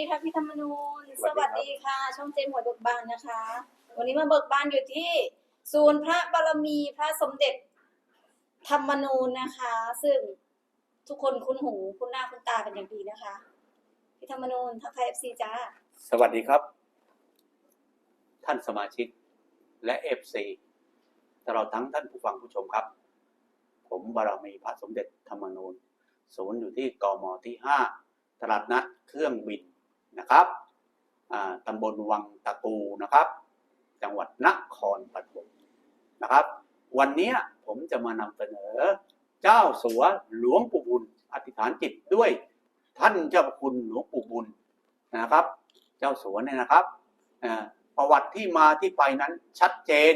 สดีค่ะพี่ธรรมนูนสสวัวัสสดีดีครับค่ะ ช่องเจมหัวเบิกบานนะคะ วันนี้มาเบิกบานอยู่ที่ศูนย์พระบารมีพระสมเด็จธรรมนูญนะคะ ซึ่งทุกคนคุ้นหูคุ้นหน้าคุ้นตาเป็นอย่างดีนะคะ พี่ธรรมนูนทักทายเอฟซีจ้าสวัสดีครับ ท่านสมาชิกและเอฟซีตลอดทั้งท่านผู้ฟังผู้ชมครับ ผมบารมีพระสมเด็จธรรมนูญศูนย์อยู่ที่กมที่ห้าตลาดนัดเครื่องบิน นะครับอ่าตำบลวังตะกูนะครับ จังหวัดนครปฐมนะครับ วันนี้ผมจะมานำเสนอ เจ้าสัวหลวงปู่บุญอธิษฐานจิตด้วยท่านเจ้าพระคุณหลวงปู่บุญนะครับ เจ้าสัวเนี่ยนะครับอ่าประวัติที่มาที่ไปนั้นชัดเจน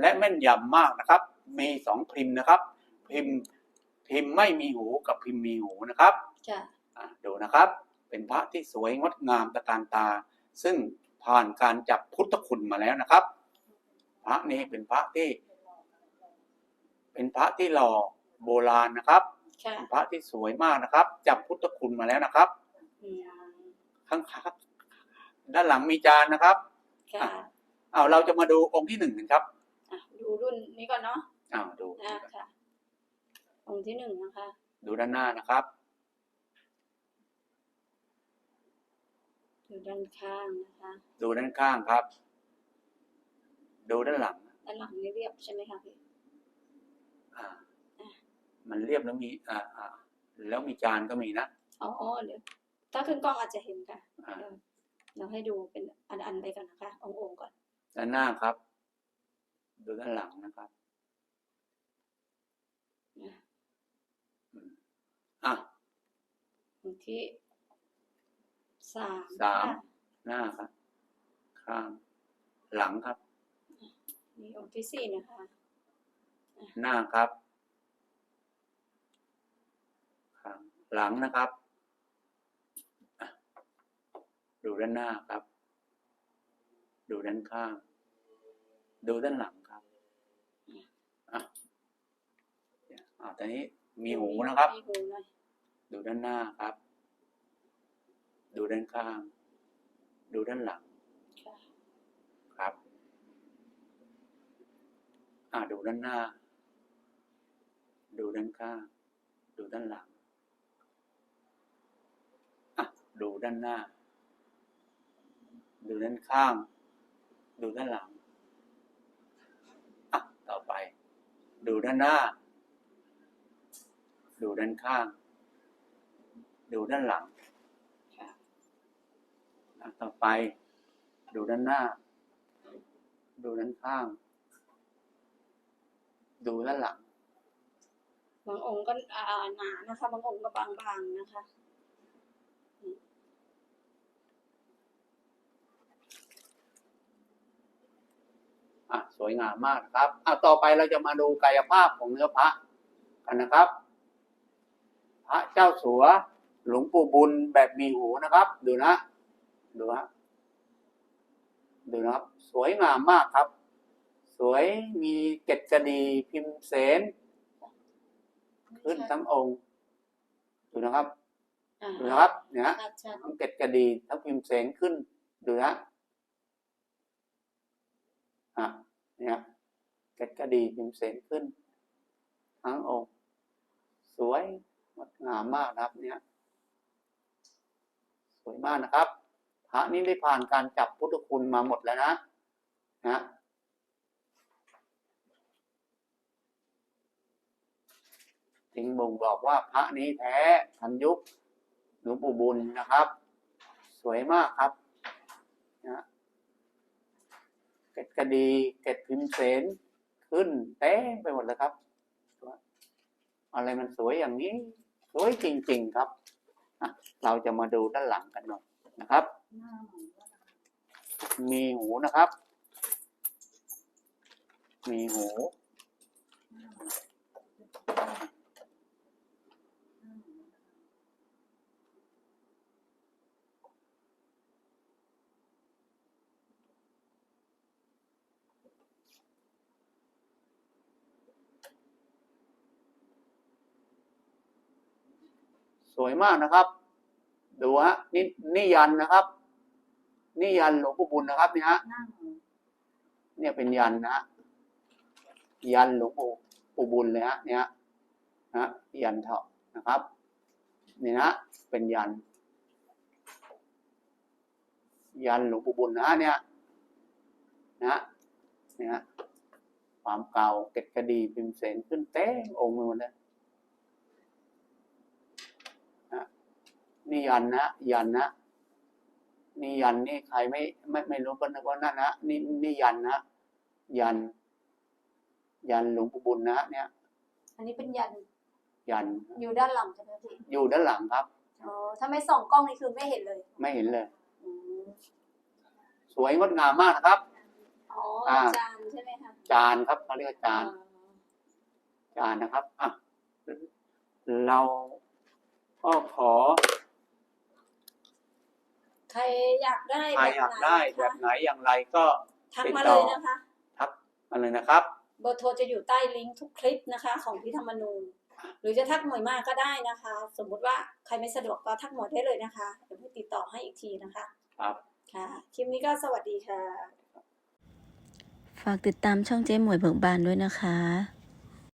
และแม่นยำมากนะครับ มีสองพิมพ์นะครับ พิมพ์พิมพ์ไม่มีหูกับพิมพ์มีหูนะครับจ้ะอ่าดูนะครับ เป็นพระที่สวยงดงามตะการตา ซึ่งผ่านการจับพุทธคุณมาแล้วนะครับ พระนี้เป็นพระที่ เป็นพระที่หล่อโบราณนะครับค่ะเป็นพระที่สวยมากนะครับ จับพุทธคุณมาแล้วนะครับอืมข้างๆด้านหลังมีจานนะครับค่ะเอาเราจะมาดูองค์ที่หนึ่งกันครับอะดูรุ่นนี้ก่อนเนาะเอาดูอะค่ะองค์ที่หนึ่งนะคะ ดูด้านหน้านะครับ อยู่ด้านข้างนะคะ ดูด้านข้างครับ ดูด้านหลัง ด้านหลังนี่เรียบใช่ไหมคะพี่อ่า มันเรียบแล้วมีอ่าอ่าแล้วมีจานก็มีนะอ๋อเดี๋ยวถ้าขึ้นกล้องอาจจะเห็นค่ะอ่าเดี๋ยวเราให้ดูเป็นอันๆไปก่อนนะคะองค์ๆก่อน ด้านหน้าครับ ดูด้านหลังนะครับนะอืมอะองค์ที่ สามสามค่ะหน้าครับ ข้าง หลังครับ นี่องค์ที่สี่นะคะ หน้าครับข้างหลังนะครับอะดูด้านหน้าครับ ดูด้านข้าง ดูด้านหลังครับอะเนี่ยอะตอนนี้มีหูนะครับ มีหูหน่อยดูด้านหน้าครับ ดูด้านข้าง ดูด้านหลังค่ะครับ อ่าดูด้านหน้า ดูด้านข้าง ดูด้านหลัง อะ ดูด้านหน้า ดูด้านข้าง ดูด้านหลัง อะ ต่อไป ดูด้านหน้า ดูด้านข้าง ดูด้านหลังค่ะอะ ต่อไป ดูด้านหน้า ดูด้านข้าง ดูด้านหลัง บางองค์ก็อ่าหนานะคะ บางองค์ก็บางๆนะคะอะสวยงามมากนะครับอะต่อไปเราจะมาดูกายภาพของเนื้อพระกันนะครับ พระเจ้าสัวหลวงปู่บุญแบบมีหูนะครับ ดูนะ ดูฮะดูนะครับ สวยงามมากครับ สวยมีเกตจดีพิมพ์เสน ขึ้นทั้งองค์ ดูนะครับอ่าดูนะครับเนี่ยฮะชัดชัดทั้งเกตจดีทั้งพิมพ์เสนขึ้น ดูนะอะเนี่ยเกตจดีพิมพ์เสนขึ้น ทั้งองค์ สวยงดงามมากนะครับ เนี่ย สวยมากนะครับ พระนี้ได้ผ่านการจับพุทธคุณมาหมดแล้วนะนะจึงบ่งบอกว่าพระนี้แท้ทันยุคหลวงปู่บุญนะครับ สวยมากครับนะเกตกระดีเกตพิมเสนขึ้นเต้ไปหมดเลยครับ อะไรมันสวยอย่างนี้ สวยจริง ๆ ครับ เราจะมาดูด้านหลังกันหน่อยนะครับ มีหูนะครับ มีหู สวยมากนะครับ ดูฮะนี่นี่ยันนะครับ นี่ยันหลวงปู่บุญนะครับเนี่ยฮะเนี่ยเป็นยันนะฮะยันหลวงปู่ปู่บุญเลยฮะเนี่ยฮะนะยันเถาะนะครับนี่นะเป็นยัน ยันหลวงปู่บุญนะเนี่ยนะเนี่ยความเก่าเก็ดคดีพิมพ์เสนขึ้นเต้องค์มดเลยนะนี่ยันนะยันนะ นี่ยันนี่ใครไม่ไม่ไม่รู้ก็นึกว่านั่นนะนี่นี่ยันนะยัน ยันหลวงปู่บุญนะเนี่ย อันนี้เป็นยัน ยัน อยู่ด้านหลังใช่ไหมพี่อยู่ด้านหลังครับอ๋อถ้าไม่ส่องกล้องนี่คือไม่เห็นเลย ไม่เห็นเลยอืมสวยงดงามมากนะครับอ๋ออ่าจานใช่ไหมคะจานครับเขาเรียกว่าจาน จานนะครับอะเราก็ขอใคร อยากได้ใครแบบอยากไหนได้นะแบบคะไหนอย่างไรก็ทักติดมาต่เลอยนะคะทักมาเลยนะครับ เบอร์โทรจะอยู่ใต้ลิงก์ทุกคลิปนะคะ ของพี่ธรรมนูญหรือจะทักหมวยมากก็ได้นะคะ สมมุติว่าใครไม่สะดวกก็ทักหมวยได้เลยนะคะเดี๋ยวพี่ติดต่อให้อีกทีนะคะครับค่ะคลิปนี้ก็สวัสดีค่ะ ฝากติดตามช่องเจ๊หมวยเบิกบานด้วยนะคะ